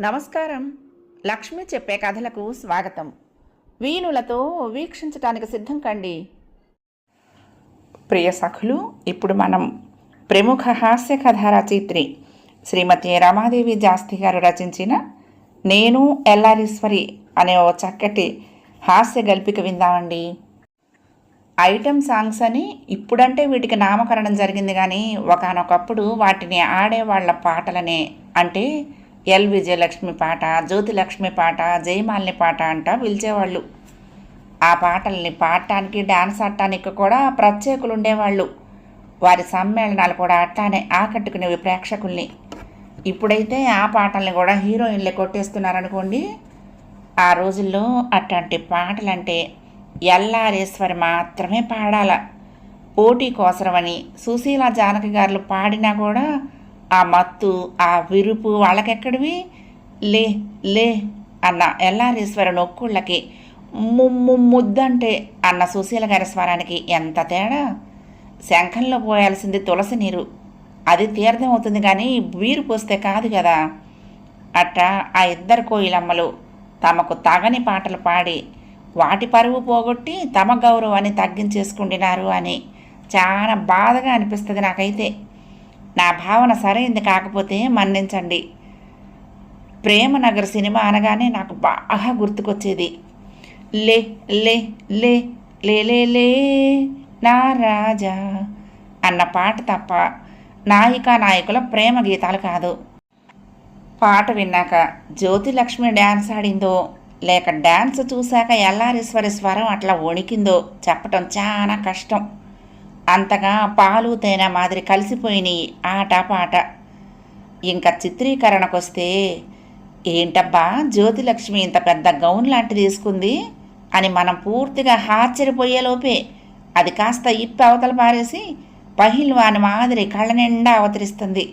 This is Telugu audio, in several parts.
నమస్కారం. లక్ష్మి చెప్పే కథలకు స్వాగతం. వీణులతో వీక్షించటానికి సిద్ధం కండి. ప్రియ సఖులు ఇప్పుడు మనం ప్రముఖ హాస్య కథా రచయిత్రి శ్రీమతి రమాదేవి జాస్తి గారు రచించిన నేను ఎల్లారీశ్వరి అనే ఓ చక్కటి హాస్య గల్పిక విందామండి. ఐటమ్ సాంగ్స్ అని ఇప్పుడంటే వీటికి నామకరణం జరిగింది కానీ ఒకనొకప్పుడు వాటిని ఆడేవాళ్ళ పాటలనే అంటే ఎల్ విజయలక్ష్మి పాట జ్యోతిలక్ష్మి పాట జయమాలిని పాట అంట పిలిచేవాళ్ళు. ఆ పాటల్ని పాడటానికి డ్యాన్స్ ఆడటానికి కూడా ప్రత్యేకులు ఉండేవాళ్ళు వారి సమ్మేళనాలు కూడా అట్లానే ఆకట్టుకునేవి ప్రేక్షకుల్ని. ఇప్పుడైతే ఆ పాటల్ని కూడా హీరోయిన్లే కొట్టేస్తున్నారనుకోండి ఆ రోజుల్లో అట్లాంటి పాటలంటే ఎల్లారేశ్వరి మాత్రమే పాడాల. పోటీ కోసరమని సుశీల జానకి గారు పాడినా కూడా ఆ మత్తు ఆ విరుపు వాళ్ళకెక్కడివి? లే లే అన్న ఎల్లారేశ్వరి నొక్కుళ్ళకి ముమ్ము ముద్దంటే అన్న సుశీల గారి స్వరానికి ఎంత తేడా? శంఖంలో పోయాల్సింది తులసి నీరు. అది తీర్థం అవుతుంది కానీ వీరు పోస్తే కాదు కదా. అట్టా ఆ ఇద్దరు కోయిలమ్మలు తమకు తగని పాటలు పాడి వాటి పరువు పోగొట్టి తమ గౌరవాన్ని తగ్గించేసుకుంటున్నారు అని చాలా బాధగా అనిపిస్తుంది నాకైతే. నా భావన సరైంది కాకపోతే మన్నించండి. ప్రేమనగర్ సినిమా అనగానే నాకు బాగా గుర్తుకొచ్చేది. లే లే లే లే లే లే నా రాజా అన్న పాట తప్ప నాయికా నాయకుల ప్రేమ గీతాలు కాదు. పాట విన్నాక జ్యోతిలక్ష్మి డ్యాన్స్ ఆడిందో లేక డ్యాన్స్ చూశాక ఎల్లారీశ్వరి స్వరం అట్లా వణికిందో చెప్పటం చాలా కష్టం. అంతగా పాలు తేనె మాదిరి కలిసిపోయినాయి. ఆట పాట. ఇంకా చిత్రీకరణకొస్తే ఏంటబ్బా జ్యోతిలక్ష్మి ఇంత పెద్ద గౌన్ లాంటిది తీసుకుంది అని మనం పూర్తిగా ఆశ్చర్యపోయేలోపే అది కాస్త ఇప్పి అవతల పారేసి పహిల్వాని మాదిరి కళ్ళ నిండా అవతరిస్తుంది.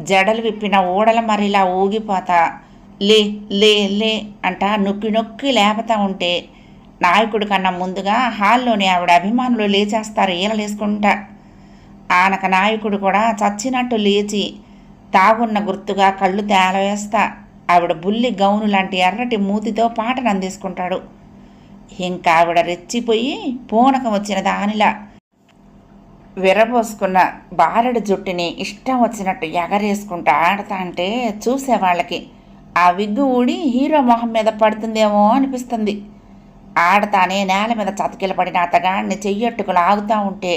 జడలు విప్పిన ఊడల మరిలా ఊగిపోతా. లే లే లే అంట నొక్కి నొక్కి లేపతా ఉంటే నాయకుడి కన్నా ముందుగా హాల్లోని ఆవిడ అభిమానులు లేచేస్తారు ఈలలేసుకుంటా ఆనక నాయకుడు కూడా చచ్చినట్టు లేచి తాగున్న గుర్తుగా కళ్ళు తేలవేస్తా. ఆవిడ బుల్లి గౌను లాంటి ఎర్రటి మూతితో పాటను అందేసుకుంటాడు. ఇంకా ఆవిడ రెచ్చిపోయి పూనకం వచ్చిన దానిలా విరబోసుకున్న బారెడు జుట్టుని ఇష్టం వచ్చినట్టు ఎగరేసుకుంటూ ఆడతా అంటే చూసేవాళ్ళకి. ఆ విగ్గు ఊడి హీరో మొహం మీద పడుతుందేమో అనిపిస్తుంది. ఆడతానే నేల మీద చతికిల పడిన అతగాడిని చెయ్యట్టుకు లాగుతూ ఉంటే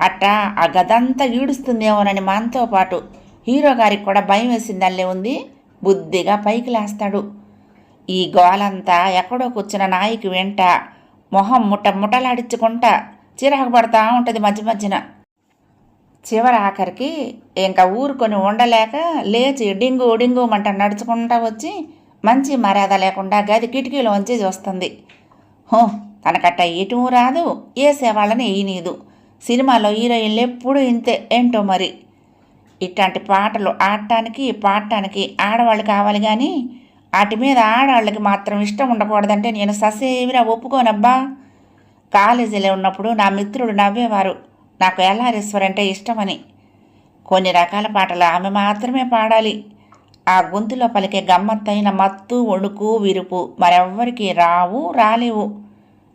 అట్టా ఆ గదంతా ఈడుస్తుందేమోనని మనతో పాటు హీరో గారికి కూడా భయం వేసిందల్లే ఉంది. బుద్ధిగా పైకి లేస్తాడు. ఈ గోలంతా ఎక్కడో కూర్చున్న నాయికి వెంట మొహం ముట్ట ముట్టలాడించుకుంటా చిరాకు పడతా ఉంటుంది మధ్య మధ్యన. చివరి ఆఖరికి ఇంకా ఊరుకొని ఉండలేక లేచి డింగు డింగు మంట నడుచుకుంటా వచ్చి మంచి మర్యాద లేకుండా గది కిటికీలోంచి చూస్తుంది. హో తనకట్ట ఇటు రాదు. వేసేవాళ్ళని వేయనీదు సినిమాలో హీరోయిన్లు ఎప్పుడు ఇంతే ఏంటో మరి? ఇట్లాంటి పాటలు ఆడటానికి పాడటానికి ఆడవాళ్ళు కావాలి కానీ వాటి మీద ఆడవాళ్ళకి మాత్రం ఇష్టం ఉండకూడదంటే నేను ససేవిరా ఒప్పుకోనబ్బా. కాలేజీలో ఉన్నప్పుడు నా మిత్రుడు నవ్వేవారు. నాకు ఎల్ఆర్ఎస్వర్ అంటే ఇష్టమని. కొన్ని రకాల పాటలు ఆమె మాత్రమే పాడాలి. ఆ గొంతులో పలికే గమ్మత్తైన మత్తు ఒణుకు విరుపు మరెవ్వరికి రావు రాలేవు.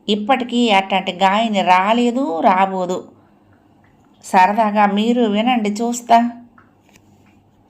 ఇప్పటికీ అట్లాంటి గాయని రాలేదు రాబోదు. సరదాగా మీరు వినండి చూస్తా.